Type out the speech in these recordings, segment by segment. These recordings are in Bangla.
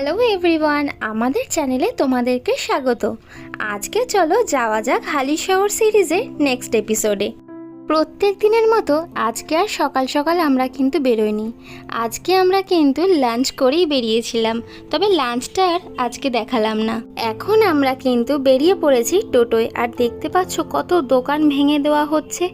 হ্যালো এভরিওয়ান আমাদের চ্যানেলে তোমাদেরকে স্বাগত। আজকে চলো যাওয়া যাক হালিশহর সিরিজের নেক্সট এপিসোডে প্রত্যেক দিনের মতো আজকে আর সকাল সকাল আমরা কিন্তু বেরোইনি। আজকে আমরা কিন্তু লাঞ্চ করেই বেরিয়েছিলাম, তবে লাঞ্চটা আর আজকে দেখালাম না। এখন আমরা কিন্তু বেরিয়ে পড়েছি টোটোয়, আর দেখতে পাচ্ছ কত দোকান ভেঙে দেওয়া হচ্ছে।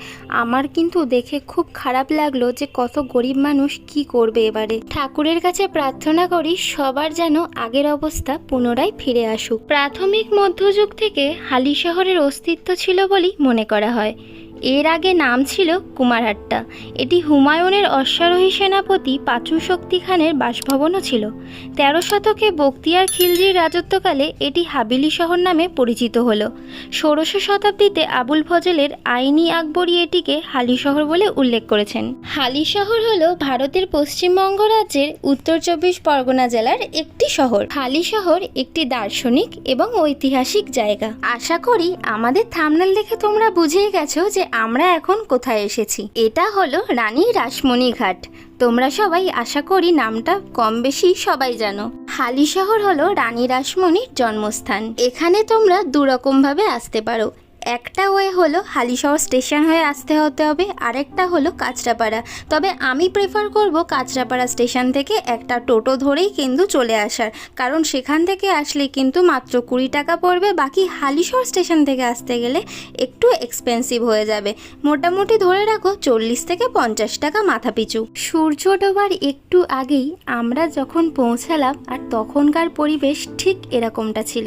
আমার কিন্তু দেখে খুব খারাপ লাগল যে কত গরিব মানুষ কি করবে এবারে। ঠাকুরের কাছে প্রার্থনা করি সবার যেন আগের অবস্থা পুনরায় ফিরে আসুক। প্রাথমিক মধ্যযুগ থেকে হালি শহরের অস্তিত্ব ছিল বলেই মনে করা হয়। এর আগে নাম ছিল কুমারহাট্টা। এটি হুমায়ুনের অশ্বারোহী সেনাপতি পাচু শক্তি খানের বাসভবনও ছিল। তেরো শতকে বক্তিয়ার খিলজির রাজত্বকালে এটি হাবিলি শহর নামে পরিচিত হল। ষোড়শ শতাব্দীতে আবুল ফজলের আইনি আকবরী এটিকে হালি শহর বলে উল্লেখ করেছেন। হালি শহর হল ভারতের পশ্চিমবঙ্গ রাজ্যের উত্তর চব্বিশ পরগনা জেলার একটি শহর। হালি শহর একটি দার্শনিক এবং ঐতিহাসিক জায়গা। আশা করি আমাদের থামনাল দেখে তোমরা বুঝেই গেছো যে আমরা এখন কোথায় এসেছি? এটা হলো রানী রাসমণি ঘাট। তোমরা সবাই আশা করি নামটা কম বেশি সবাই জানো। হালি শহর হলো রানী রাসমণির জন্মস্থান। এখানে তোমরা দুরকমভাবে আসতে পারো। একটা ওয়ে হলো হালিশহর স্টেশন হয়ে আসতে হতে হবে, আরেকটা হলো কাঁচরাপাড়া। তবে আমি প্রেফার করব কাঁচরাপাড়া স্টেশন থেকে একটা টোটো ধরেই কিন্তু চলে আসার, কারণ সেখান থেকে আসলে কিন্তু মাত্র কুড়ি টাকা পড়বে, বাকি হালিশহর স্টেশন থেকে আসতে গেলে একটু এক্সপেন্সিভ হয়ে যাবে। মোটামুটি ধরে রাখো চল্লিশ থেকে পঞ্চাশ টাকা মাথা পিছু সূর্য ডোবার একটু আগেই আমরা যখন পৌঁছালাম, আর তখনকার পরিবেশ ঠিক এরকমটা ছিল।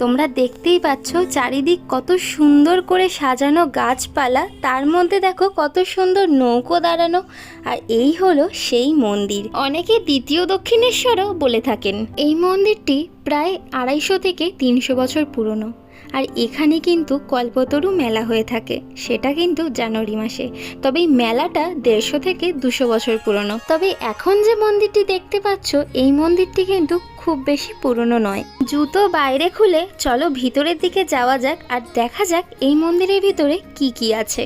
তোমরা দেখতেই পাচ্ছ চারিদিক কত সুন্দর করে সাজানো গাছপালা, তার মধ্যে দেখো কত সুন্দর নৌকো দাঁড়ানো, আর এই হলো সেই মন্দির। অনেকে দ্বিতীয় দক্ষিণেশ্বরও বলে থাকেন। এই মন্দিরটি প্রায় আড়াইশো থেকে তিনশো বছর পুরনো। আর এখানে কিন্তু কল্পতরু মেলা হয়ে থাকে। সেটা কিন্তু জানুয়ারি মাসে। তবে এই মেলাটা দেড়শো থেকে দুশো বছর পুরনো। তবে এখন যে মন্দিরটি দেখতে পাচ্ছ, এই মন্দিরটি কিন্তু খুব বেশি পুরনো নয়। জুতো বাইরে খুলে চলো ভিতরের দিকে যাওয়া যাক আর দেখা যাক এই মন্দিরের ভিতরে কি কি আছে।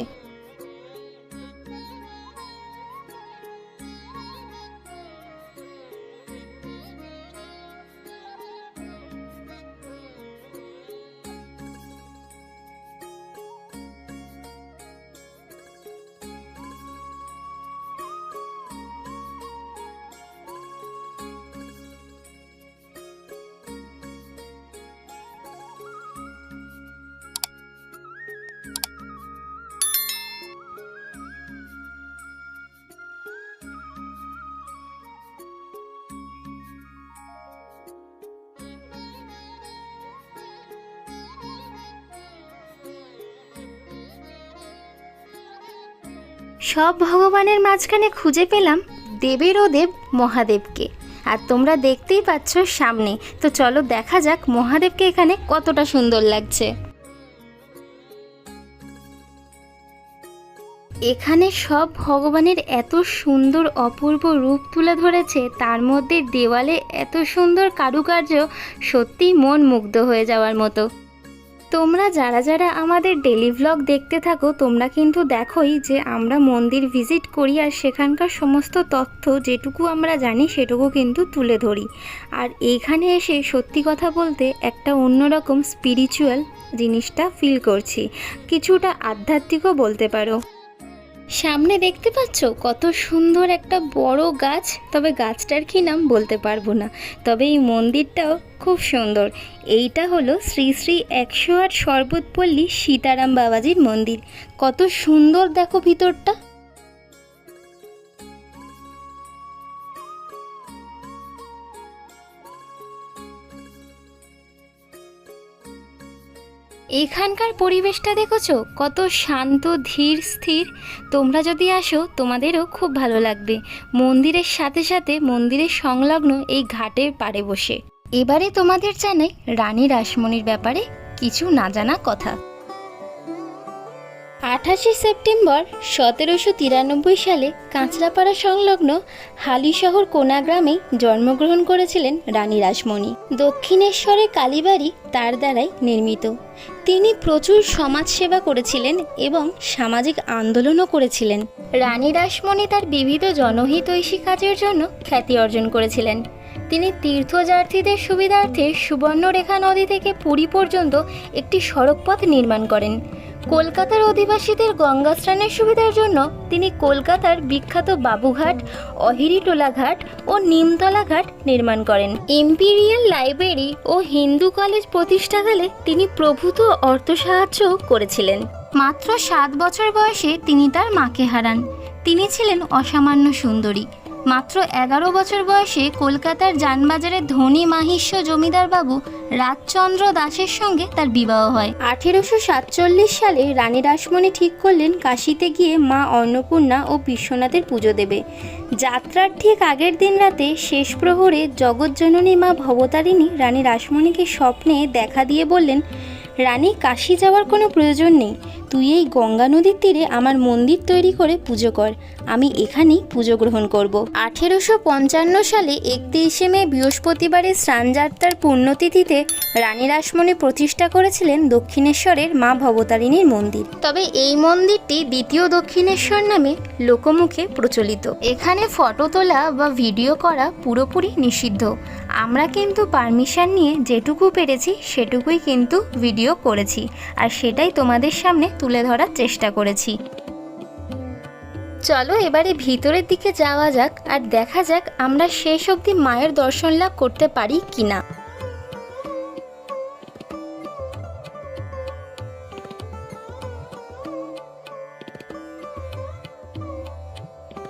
সব ভগবানের মাঝখানে খুঁজে পেলাম দেবেরও দেব মহাদেবকে। আর তোমরা দেখতেই পাচ্ছ সামনে। তো চলো দেখা যাক মহাদেবকে এখানে কতটা সুন্দর লাগছে। এখানে সব ভগবানের এত সুন্দর অপূর্ব রূপ তুলে ধরেছে, তার মধ্যে দেওয়ালে এত সুন্দর কারুকার্য সত্যিই মন মুগ্ধ হয়ে যাওয়ার মতো। তোমরা যারা যারা আমাদের ডেলি ব্লগ দেখতে থাকো, তোমরা কিন্তু দেখোই যে আমরা মন্দির ভিজিট করি আর সেখানকার সমস্ত তথ্য যেটুকু আমরা জানি সেটুকু কিন্তু তুলে ধরি। আর এইখানে এসে সত্যি কথা বলতে একটা অন্যরকম স্পিরিচুয়াল জিনিসটা ফিল করছি। কিছুটা আধ্যাত্মিকও বলতে পারো। সামনে দেখতে পাচ্ছ? কত সুন্দর একটা বড় গাছ। তবে গাছটার কি নাম বলতে পারব না। তবে এই মন্দিরটাও খুব সুন্দর। এইটা হলো শ্রী শ্রী একশো আট শরবতপল্লী সীতারাম বাবাজির মন্দির। কত সুন্দর দেখো ভিতরটা। এখানকার পরিবেশটা দেখেছ? কত শান্ত, ধীর, স্থির। তোমরা যদি আসো, তোমাদেরও খুব ভালো লাগবে। মন্দিরের সাথে সাথে মন্দিরের সংলগ্ন এই ঘাটের পাড়ে বসে। এবারে তোমাদের জানাই রানী রাসমণির ব্যাপারে কিছু না জানা কথা। আঠাশে সেপ্টেম্বর সতেরোশো তিরানব্বই সালে কাঁচরাপাড়া সংলগ্ন হালিশহর কোনা গ্রামে জন্মগ্রহণ করেছিলেন রানী রাসমণি। দক্ষিণেশ্বরে কালীবাড়ি তার দ্বারাই নির্মিত। তিনি প্রচুর সমাজসেবা করেছিলেন এবং সামাজিক আন্দোলনও করেছিলেন। রানী রাসমণি তার বিবিধ জনহিতৈষী কাজের জন্য খ্যাতি অর্জন করেছিলেন। তিনি তীর্থযাত্রীদের সুবিধার্থে সুবর্ণরেখা নদী থেকে পুরী পর্যন্ত একটি সড়কপথ নির্মাণ করেন। কলকাতার অধিবাসীদের গঙ্গা স্নানের সুবিধার জন্য তিনি কলকাতার বিখ্যাত বাবুঘাট অহিরিটোলা ঘাট ও নিমতলা ঘাট নির্মাণ করেন। ইম্পিরিয়াল লাইব্রেরি ও হিন্দু কলেজ প্রতিষ্ঠাকালে তিনি প্রভূত অর্থ সাহায্যও করেছিলেন। মাত্র সাত বছর বয়সে তিনি তার মাকে হারান। তিনি ছিলেন অসামান্য সুন্দরী। মাত্র এগারো বছর বয়সে কলকাতার যানবাজারের ধনী মাহিষ্য জমিদার বাবু রাজচন্দ্র দাসের সঙ্গে তার বিবাহ হয়। আঠেরোশো সাতচল্লিশ সালে রানী রাসমণি ঠিক করলেন কাশিতে গিয়ে মা অন্নপূর্ণা ও বিশ্বনাথের পুজো দেবে। যাত্রার ঠিক আগের দিন রাতে শেষ প্রহরে জগজ্জননী মা ভবতারিণী রানী রাসমণিকে স্বপ্নে দেখা দিয়ে বললেন রানী কাশি যাওয়ার কোনো প্রয়োজন নেই। তুই এই গঙ্গা নদীর তীরে আমার মন্দির তৈরি করে পুজো কর। আমি এখানেই পুজো গ্রহণ করব। আঠেরোশো পঞ্চান্ন সালে একত্রিশে মে বৃহস্পতিবারের স্নানযাত্রার পুণ্যতিথিতে রানী রাসমণি প্রতিষ্ঠা করেছিলেন দক্ষিণেশ্বরের মা ভবতারিণীর মন্দির। তবে এই মন্দিরটি দ্বিতীয় দক্ষিণেশ্বর নামে লোকমুখে প্রচলিত। এখানে ফটো তোলা বা ভিডিও করা পুরোপুরি নিষিদ্ধ। আমরা কিন্তু পারমিশন নিয়ে যেটুকু পেরেছি, সেটুকুই কিন্তু ভিডিও করেছি। আর সেটাই তোমাদের সামনে তুলে ধরার চেষ্টা করেছি। চলো এবারে ভিতরের দিকে যাওয়া যাক, আর দেখা যাক আমরা শেষ অবধি মায়ের দর্শন লাভ করতে পারি কিনা।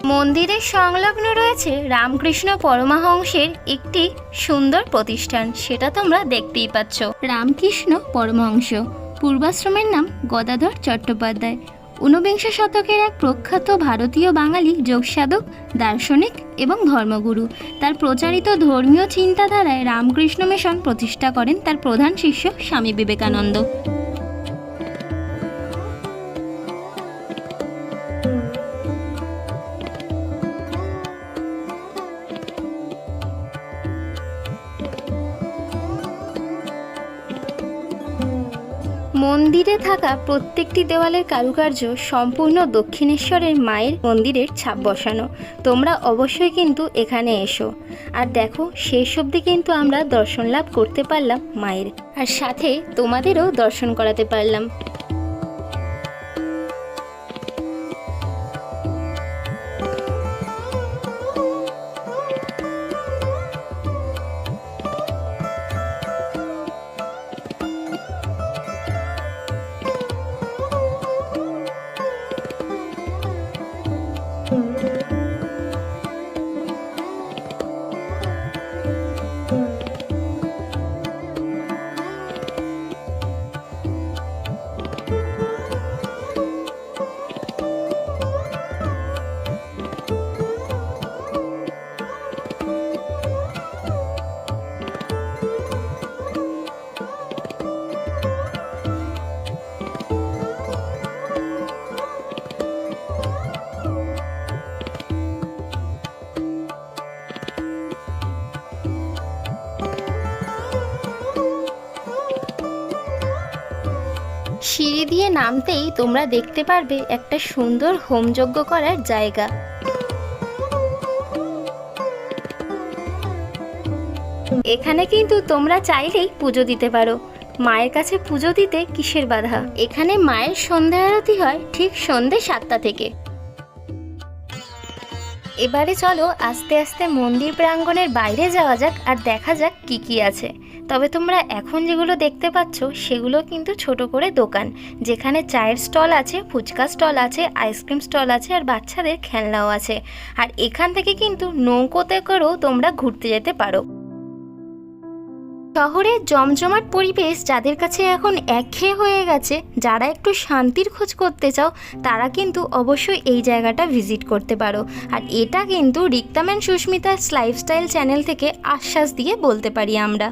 মন্দিরের সংলগ্ন রয়েছে রামকৃষ্ণ পরমহংসের একটি সুন্দর প্রতিষ্ঠান। সেটা তোমরা দেখতেই পাচ্ছ। রামকৃষ্ণ পরমহংস। পূর্বাশ্রমের নাম গদাধর চট্টোপাধ্যায়। ঊনবিংশ শতকের এক প্রখ্যাত ভারতীয় বাঙালি যোগসাধক, দার্শনিক এবং ধর্মগুরু। তার প্রচারিত ধর্মীয় চিন্তাধারায় রামকৃষ্ণ মিশন প্রতিষ্ঠা করেন তার প্রধান শিষ্য স্বামী বিবেকানন্দ। থাকা প্রত্যেকটি দেওয়ালের কারুকার্য সম্পূর্ণ দক্ষিণেশ্বরের মায়ের মন্দিরের ছাপ বসানো। তোমরা অবশ্যই কিন্তু এখানে এসো। আর দেখো, শেষ অবধি কিন্তু আমরা দর্শন লাভ করতে পারলাম মায়ের। আর সাথে তোমাদেরও দর্শন করাতে পারলাম। সিঁড়ি দিয়ে নামতেই তোমরা দেখতে পারবে একটা সুন্দর হোমযজ্ঞ করার জায়গা। এখানে কিন্তু তোমরা চাইলেই পুজো দিতে পারো। মায়ের কাছে পুজো দিতে কিসের বাধা? এখানে মায়ের সন্ধ্যা আরতি হয় ঠিক সন্ধ্যে সাতটা থেকে। এবারে চলো আস্তে আস্তে মন্দির প্রাঙ্গণের বাইরে যাওয়া যাক আর দেখা যাক কি কি আছে। তবে তোমরা এখন যেগুলো দেখতে পাচ্ছ, সেগুলো কিন্তু ছোট করে দোকান, যেখানে চায়ের স্টল আছে, ফুচকা স্টল আছে, আইসক্রিম স্টল আছে আর বাচ্চাদের খেলনাও আছে। আর এখান থেকে কিন্তু নৌকোতে করেও তোমরা ঘুরতে যেতে পারো। শহরের জমজমাট পরিবেশ যাদের কাছে এখন একঘেয়ে হয়ে গেছে, যারা একটু শান্তির খোঁজ করতে চাও, তারা কিন্তু অবশ্যই এই জায়গাটা ভিজিট করতে পারো। আর এটা কিন্তু রিক্তাম্যান সুস্মিতার লাইফস্টাইল চ্যানেল থেকে আশ্বাস দিয়ে বলতে পারি আমরা।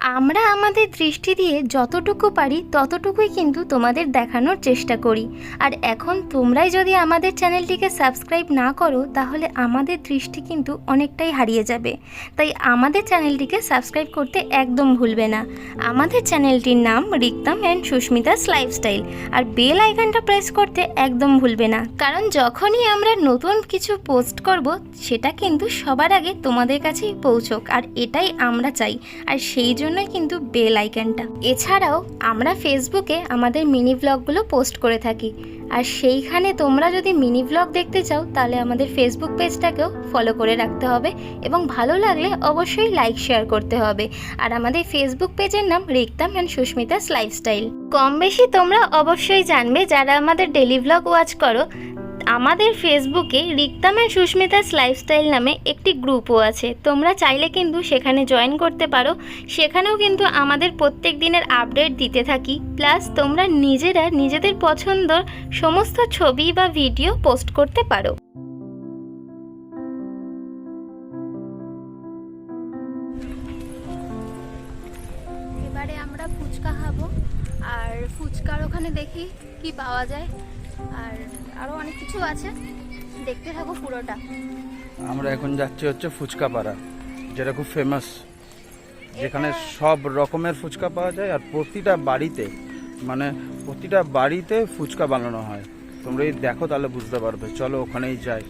আমরা আমাদের দৃষ্টি দিয়ে যতটুকু পারি ততটুকুই কিন্তু তোমাদের দেখানোর চেষ্টা করি। আর এখন তোমরাই যদি আমাদের চ্যানেলটিকে সাবস্ক্রাইব না করো, তাহলে আমাদের দৃষ্টি কিন্তু অনেকটাই হারিয়ে যাবে। তাই আমাদের চ্যানেলটিকে সাবস্ক্রাইব করতে একদম ভুলবে না। আমাদের চ্যানেলটির নাম রিক্তাম অ্যান্ড সুস্মিতাস লাইফস্টাইল। আর বেল আইকনটা প্রেস করতে একদম ভুলবে না। কারণ যখনই আমরা নতুন কিছু পোস্ট করব, সেটা কিন্তু সবার আগে তোমাদের কাছেই পৌঁছোক। আর এটাই আমরা চাই। আর সেই জন্যই কিন্তু বেল আইকনটা। এছাড়াও আমরা ফেসবুকে আমাদের মিনি ব্লগগুলো পোস্ট করে থাকি। আর সেইখানে তোমরা যদি মিনি ব্লগ দেখতে চাও, তাহলে আমাদের ফেসবুক পেজটাকেও ফলো করে রাখতে হবে এবং ভালো লাগলে অবশ্যই লাইক, শেয়ার করতে হবে। আর আমাদের ফেসবুক পেজের নাম রিক্তাম অ্যান্ড সুস্মিতাস লাইফস্টাইল। কম বেশি তোমরা অবশ্যই জানবে, যারা আমাদের ডেলি ব্লগ ওয়াচ করো আমাদের ফেসবুকে রিক্তাম অ্যান্ড সুস্মিতাস লাইফস্টাইল নামে একটি গ্রুপও আছে। তোমরা চাইলে কিন্তু সেখানে জয়েন করতে পারো। সেখানেও কিন্তু আমাদের প্রত্যেক দিনের আপডেট দিতে থাকি। প্লাস তোমরা নিজেরা নিজেদের পছন্দর সমস্ত ছবি বা ভিডিও পোস্ট করতে পারো। এবারে আমরা ফুচকা খাব। আর ফুচকার ওখানে দেখি কি পাওয়া যায়। আর আরও অনেক কিছু আছে। দেখতে থাকো পুরোটা। আমরা এখন যাচ্ছি হচ্ছে ফুচকা পাড়া যেটা খুব ফেমাস যেখানে সব রকমের ফুচকা পাওয়া যায় আর প্রতিটা বাড়িতে মানে প্রতিটা বাড়িতে ফুচকা বানানো হয়। তোমরা যদি দেখো তাহলে বুঝতে পারবে। চলো ওখানেই যাই।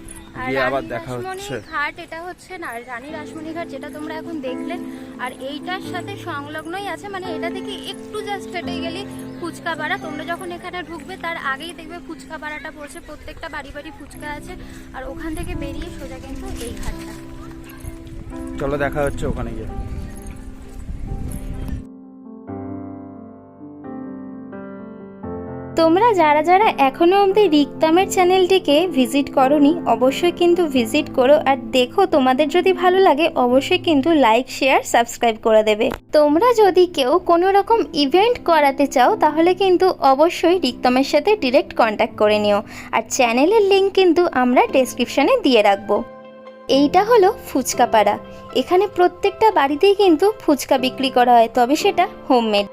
গিয়ে আবার দেখা হচ্ছে। ঘাট এটা হচ্ছে না রানী রাসমণি ঘাট যেটা তোমরা এখন দেখলে। আর এইটার সাথে সংলগ্নই আছে মানে এটা থেকে একটু জাস্ট হেঁটে গেলে ফুচকা বাড়া তোমরা যখন এখানে ঢুকবে, তার আগেই দেখবে ফুচকা বাড়াটা পড়ছে। প্রত্যেকটা বাড়ি বাড়ি ফুচকা আছে। আর ওখান থেকে বেরিয়ে সোজা কিন্তু এই ঘাটটা। চলো দেখা হচ্ছে ওখানে গিয়ে। তোমরা যারা যারা এখনও অবধি রিক্তামের চ্যানেলটিকে ভিজিট করনি, অবশ্যই কিন্তু ভিজিট করো। আর দেখো, তোমাদের যদি ভালো লাগে, অবশ্যই কিন্তু লাইক, শেয়ার, সাবস্ক্রাইব করে দেবে। তোমরা যদি কেউ কোনো রকম ইভেন্ট করাতে চাও, তাহলে কিন্তু অবশ্যই রিক্তামের সাথে ডিরেক্ট কন্ট্যাক্ট করে নিও। আর চ্যানেলের লিঙ্ক কিন্তু আমরা ডেসক্রিপশানে দিয়ে রাখব। এইটা হলো ফুচকা পাড়া এখানে প্রত্যেকটা বাড়িতেই কিন্তু ফুচকা বিক্রি করা হয়, তবে সেটা হোমমেড।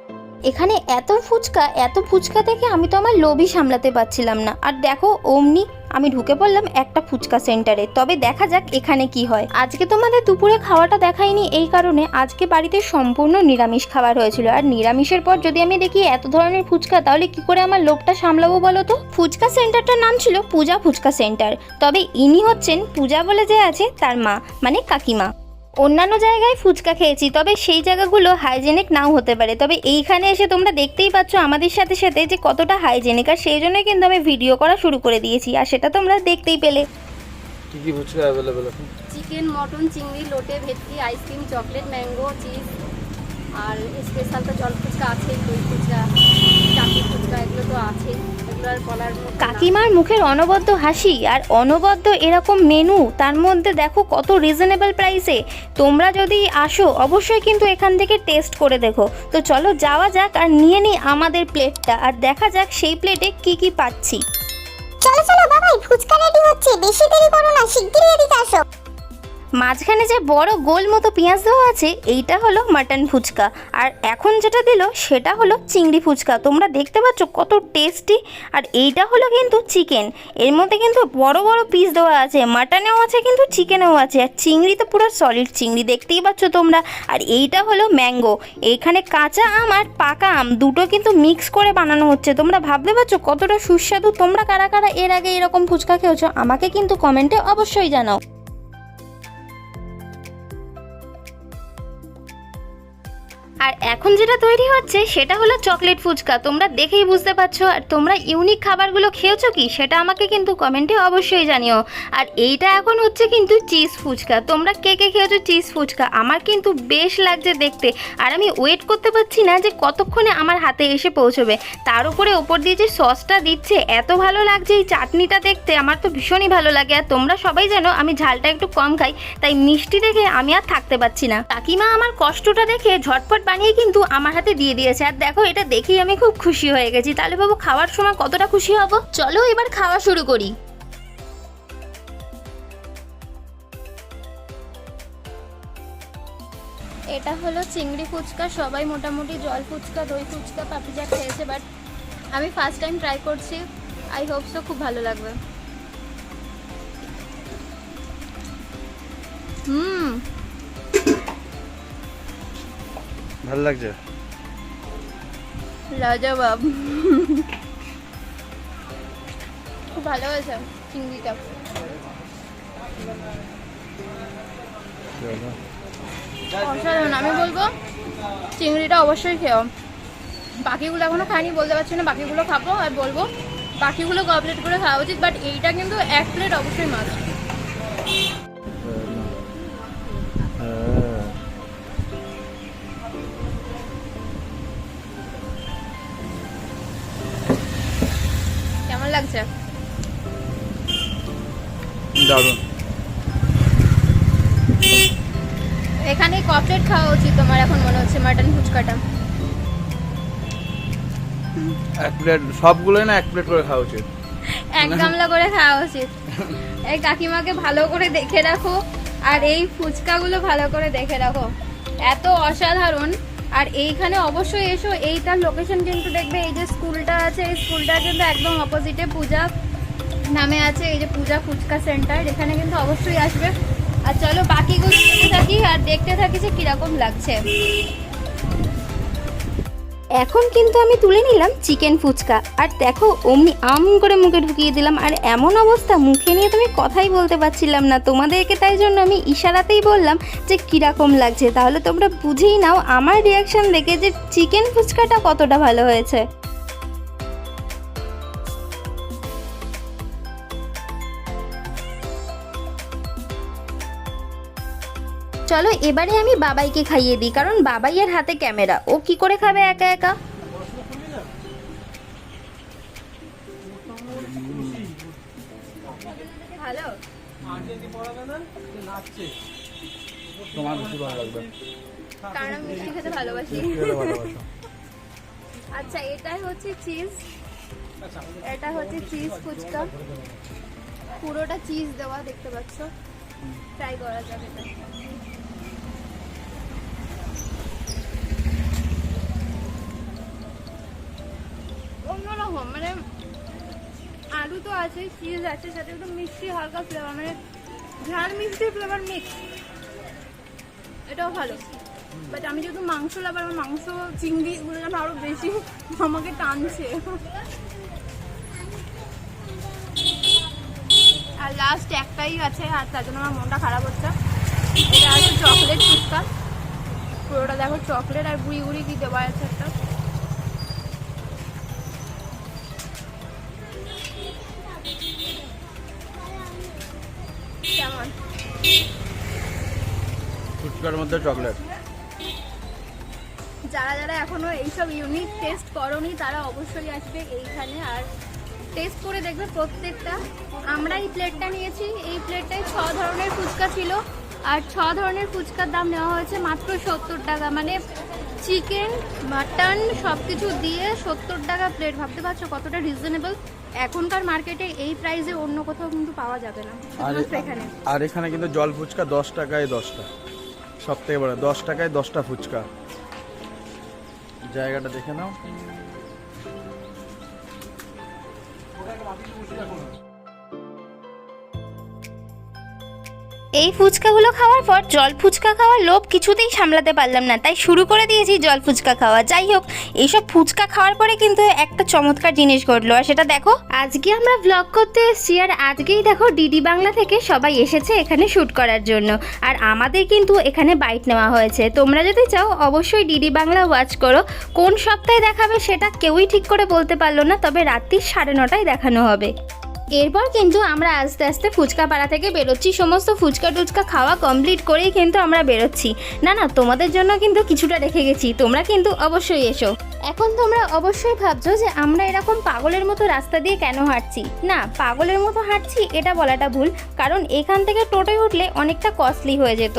এখানে এত ফুচকা এত ফুচকা দেখে আমি তো আমার লোভই সামলাতে পারছিলাম না। আর দেখো, অমনি আমি ঢুকে পড়লাম একটা ফুচকা সেন্টারে। তবে দেখা যাক এখানে কি হয়। আজকে তোমাদের দুপুরে খাওয়াটা দেখাইনি এই কারণে আজকে বাড়িতে সম্পূর্ণ নিরামিষ খাবার হয়েছিল। আর নিরামিষের পর যদি আমি দেখি এত ধরনের ফুচকা, তাহলে কি করে আমার লোভটা সামলাবো বলো তো? ফুচকা সেন্টারটার নাম ছিল পূজা ফুচকা সেন্টার। তবে ইনি হচ্ছেন পূজা বলে যে আছে তার মা মানে কাকিমা। অন্যান্য জায়গায় ফুচকা খেয়েছি তবে সেই জায়গাগুলো হাইজেনিক নাও হতে পারে। তবে এইখানে এসে তোমরা দেখতেই পাচ্ছ আমাদের সাথে সাথে যে কতটা হাইজেনিক আর সেই জন্যই কিন্তু আমি ভিডিও করা শুরু করে দিয়েছি আর সেটা তোমরা দেখতেই পেলে। কি কি ফুচকা অ্যাভেলেবেল এখন? চিকেন মটন চিংড়ি লোটে ভেটকি ice cream chocolate mango cheese আর স্পেশাল তো জল ফুচকা আছেই দই ফুচকা চাকরি ফুচকা এগুলো তো আছেই। কাকিমার মুখের অনবদ্য হাসি আর অনবদ্য এরকম মেনু তার মধ্যে দেখো কত রিজনেবল প্রাইসে তোমরা যদি আসো অবশ্যই কিন্তু এখান থেকে টেস্ট করে দেখো। তো চলো যাওয়া যাক আর নিয়ে নিই আমাদের প্লেটটা আর দেখা যাক সেই প্লেটে কি কি পাচ্ছি। চলো চলো বাবাই ফুচকা রেডি হচ্ছে। বেশি দেরি করো না শিগগিরই এদিকে আসো। মাঝখানে যে বড় গোল মতো পেঁয়াজ দেওয়া আছে, এইটা হলো মাটন ফুচকা। আর এখন যেটা দিল, সেটা হলো চিংড়ি ফুচকা। তোমরা দেখতে পাচ্ছ কত টেস্টি আর এইটা হলো কিন্তু চিকেন এর মধ্যে কিন্তু বড় বড় পিস দেওয়া আছে। মাটনেও আছে, কিন্তু চিকেনেও আছে। আর চিংড়ি তো পুরো সলিড চিংড়ি, দেখতেই পাচ্ছ তোমরা। আর এইটা হলো ম্যাঙ্গো এইখানে কাঁচা আম আর পাকা আম দুটো কিন্তু মিক্স করে বানানো হচ্ছে। তোমরা ভাবতে পারছ কতটা সুস্বাদু? তোমরা কারা কারা এর আগে এরকম ফুচকা খেয়েছো? আমাকে কিন্তু কমেন্টে অবশ্যই জানাও। আর এখন যেটা তৈরি হচ্ছে সেটা হলো চকলেট ফুচকা। তোমরা দেখেই বুঝতে পারছ আর তোমরা ইউনিক খাবারগুলো খেয়েছো কি? সেটা আমাকে কিন্তু কমেন্টে অবশ্যই জানিও। আর এইটা এখন হচ্ছে কিন্তু চিজ ফুচকা। তোমরা কে কে খেয়েছো চিজ ফুচকা? আমার কিন্তু বেশ লাগছে দেখতে। আর আমি ওয়েট করতে পারছি না যে কতক্ষণে আমার হাতে এসে পৌঁছবে। তার উপরে ওপর দিয়ে যে সসটা দিচ্ছে, এত ভালো লাগছে এই চাটনিটা দেখতে। আমার তো ভীষণই ভালো লাগে। আর তোমরা সবাই জানো আমি ঝালটা একটু কম খাই, তাই মিষ্টি দেখে আমি আর থাকতে পারছি না। কাকিমা আমার কষ্টটা দেখে ঝটপট বানিয়ে কিন্তু আমার হাতে দিয়ে দিয়েছে। আর দেখো, এটা দেখেই আমি খুব খুশি হয়ে গেছি। তাহলে বাবু, খাওয়ার সময় কতটা খুশি হব? চলো এবার খাওয়া শুরু করি। এটা হলো চিংড়ি ফুচকা। সবাই মোটামুটি জল ফুচকা, দই ফুচকা পাপিজা খেয়েছে বাট আমি ফার্স্ট টাইম ট্রাই করছি। আই হোপ সো খুব ভালো লাগবে। হুম। ভালো লাগছে? লাজবাব খুব ভালো চিংড়িটা। অসাধারণ, আমি বলব চিংড়িটা অবশ্যই বাকিগুলো খাইনি, বলতে পারছি না, বাকিগুলো খাব আর বলব বাকিগুলো কমপ্লিট করে খাওয়া উচিত বাট এইটা কিন্তু এক প্লেট অবশ্যই মাছ এখানে কমপ্লিট খাওয়া উচিত তোমার এখন মনে হচ্ছে মাটন ফুচকাটা। এক প্লেট সবগুলোই না এক প্লেট করে খাওয়া উচিত। এক গামলা করে খাওয়া উচিত। এই কাকিমাকে ভালো করে দেখে রাখো আর এই ফুচকাগুলো ভালো করে দেখে রাখো। এত অসাধারণ। আর এইখানে অবশ্যই এসো এইটার লোকেশন কিন্তু দেখবে এই যে স্কুলটা আছে এই স্কুলটা কিন্তু একদম অপোজিটে পূজা নামে আছে এই যে পূজা ফুচকা সেন্টার এখানে কিন্তু অবশ্যই আসবে। আর চলো বাকিগুলো দেখতে থাকি আর দেখতে থাকি যে কীরকম লাগছে। এখন কিন্তু আমি তুলে নিলাম চিকেন ফুচকা। আর দেখো, অমনি আম করে মুখে ঢুকিয়ে দিলাম। আর এমন অবস্থা, মুখে নিয়ে তুমি কথাই বলতে পারছিলাম না। তোমাদেরকে তাই জন্য আমি ইশারাতেই বললাম যে কীরকম লাগছে। তাহলে তোমরা বুঝেই নাও, আমার রিয়াকশন দেখে যে চিকেন ফুচকাটা কতটা ভালো হয়েছে। চলো এবারে আমি বাবাইকে খাইয়ে দিই কারণ বাবাইয়ের হাতে ক্যামেরা। ও কি করে খাবে একা একা? ভালো তোমার বেশি ভালো লাগবে কারণ আমি মিষ্টি খেতে ভালোবাসি। আচ্ছা এটাই হচ্ছে চিজ এটা হচ্ছে চিজ ফুচকা। পুরোটা চিজ দেওয়া দেখতে পাচ্ছ। ট্রাই করা যাবে। এটা তো আছে চিজ আছে, সাথে একটু মিষ্টি, হালকা ফ্লেভার মানে ঝাল মিষ্টি ফ্লেভার মিক্স এটাও ভালো। বাট আমি যেহেতু মাংস লাভার আমার মাংস, চিংড়ি এগুলো যেন আরও বেশি আমাকে টানছে। আর লাস্ট একটাই আছে, আর তার জন্য আমার মনটা খারাপ হচ্ছে। এটা আছে চকলেট ফুচকা পুরোটা দেখো চকলেট আর গুড়ি গুড়ি কি দেওয়া আছে একটা। ফুচকার মধ্যে চকলেট যারা যারা এখনও এইসব ইউনিক টেস্ট করনি তারা অবশ্যই আসবে এইখানে আর টেস্ট করে দেখবে প্রত্যেকটা। আমরা এই প্লেটটা নিয়েছি। এই প্লেটটায় ছ ধরনের ফুচকা ছিল। আর ছ ধরনের ফুচকার দাম নেওয়া হয়েছে মাত্র সত্তর টাকা। মানে চিকেন মাটন সব কিছু দিয়ে সত্তর টাকা প্লেট ভাবতে পারছ কতটা রিজনেবল এখনকার মার্কেটে এই প্রাইসে অন্য কোথাও কিন্তু পাওয়া যাবে না আর এখানে। আর এখানে কিন্তু জল ফুচকা দশ টাকায় দশটা। সব থেকে বড় দশ টাকায় দশটা ফুচকা। জায়গাটা দেখে নাও। এই ফুচকাগুলো খাওয়ার পর জল ফুচকা খাওয়ার লোভ কিছুতেই সামলাতে পারলাম না। তাই শুরু করে দিয়েছি জল ফুচকা খাওয়া। যাই হোক এইসব ফুচকা খাওয়ার পরে কিন্তু একটা চমৎকার জিনিস ঘটলো। আর সেটা দেখো। আজকে আমরা ব্লগ করতে এসেছি আর আজকেই দেখো ডিডি বাংলা থেকে সবাই এসেছে এখানে শ্যুট করার জন্য। আর আমাদের কিন্তু এখানে বাইট নেওয়া হয়েছে। তোমরা যদি চাও, অবশ্যই ডিডি বাংলা ওয়াচ করো। কোন সপ্তাহে দেখাবে সেটা কেউই ঠিক করে বলতে পারল না, তবে রাত্রি সাড়ে নটায় দেখানো হবে। এরপর কিন্তু আমরা আস্তে আস্তে ফুচকা পাড়া থেকে বেরোচ্ছি। সমস্ত ফুচকা টুচকা খাওয়া কমপ্লিট করেই কিন্তু আমরা বেরোচ্ছি। না না, তোমাদের জন্য কিন্তু কিছুটা রেখে গেছি। তোমরা কিন্তু অবশ্যই এসো। এখন তোমরা অবশ্যই ভাবছ যে আমরা এরকম পাগলের মতো রাস্তা দিয়ে কেন হাঁটছি? না, পাগলের মতো হাঁটছি এটা বলাটা ভুল। কারণ এখান থেকে টোটোয় উঠলে অনেকটা কস্টলি হয়ে যেত।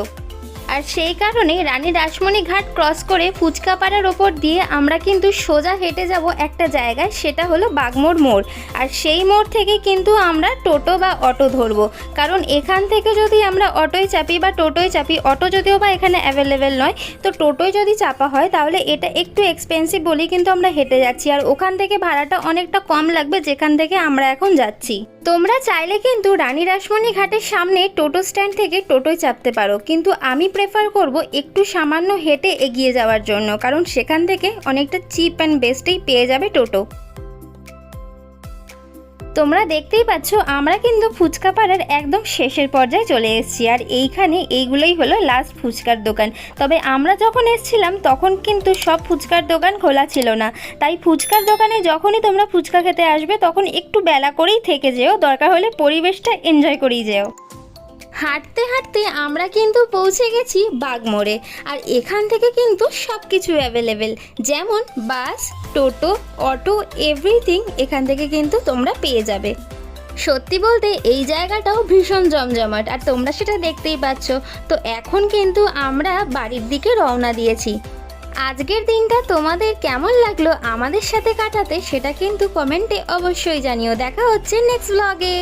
আর সেই কারণে রানী রাসমণি ঘাট ক্রস করে ফুচকাপাড়ার ওপর দিয়ে আমরা কিন্তু সোজা হেঁটে যাব একটা জায়গায়, সেটা হলো বাগমোড় মোড়। আর সেই মোড় থেকে কিন্তু আমরা টোটো বা অটো ধরবো। কারণ এখান থেকে যদি আমরা অটোয় চাপি বা টোটোয় চাপি, অটো যদিও বা এখানে অ্যাভেলেবেল নয়, তো টোটোয় যদি চাপা হয়, তাহলে এটা একটু এক্সপেন্সিভ বলেই কিন্তু আমরা হেঁটে যাচ্ছি। আর ওখান থেকে ভাড়াটা অনেকটা কম লাগবে, যেখান থেকে আমরা এখন যাচ্ছি। তোমরা চাইলে কিন্তু রানী রাসমণি ঘাটের সামনে টোটো স্ট্যান্ড থেকে টোটোয় চাপতে পারো। কিন্তু আমি প্রেফার করব একটু সামান্য হেঁটে এগিয়ে যাওয়ার জন্য, কারণ সেখান থেকে অনেকটা চিপ অ্যান্ড বেস্টেই পেয়ে যাবে টোটো। তোমরা দেখতেই পাচ্ছ, আমরা কিন্তু ফুচকা পাড়ার একদম শেষের পর্যায়ে চলে এসেছি। আর এইখানে এইগুলোই হলো লাস্ট ফুচকার দোকান। তবে আমরা যখন এসেছিলাম, তখন কিন্তু সব ফুচকার দোকান খোলা ছিল না। তাই ফুচকার দোকানে যখনই তোমরা ফুচকা খেতে আসবে, তখন একটু বেলা করেই থেকে যেও। দরকার হলে পরিবেশটা এনজয় করেই যেও। হাঁটতে হাঁটতে আমরা কিন্তু পৌঁছে গেছি বাগমোড়ে। আর এখান থেকে কিন্তু সব কিছু অ্যাভেলেবেল যেমন বাস, টোটো, অটো এভরিথিং এখান থেকে কিন্তু তোমরা পেয়ে যাবে। সত্যি বলতে এই জায়গাটাও ভীষণ জমজমাট, আর তোমরা সেটা দেখতেই পাচ্ছ। তো এখন কিন্তু আমরা বাড়ির দিকে রওনা দিয়েছি। আজকের দিনটা তোমাদের কেমন লাগল আমাদের সাথে কাটাতে সেটা কিন্তু কমেন্টে অবশ্যই জানিও। দেখা হচ্ছে নেক্সট ব্লগে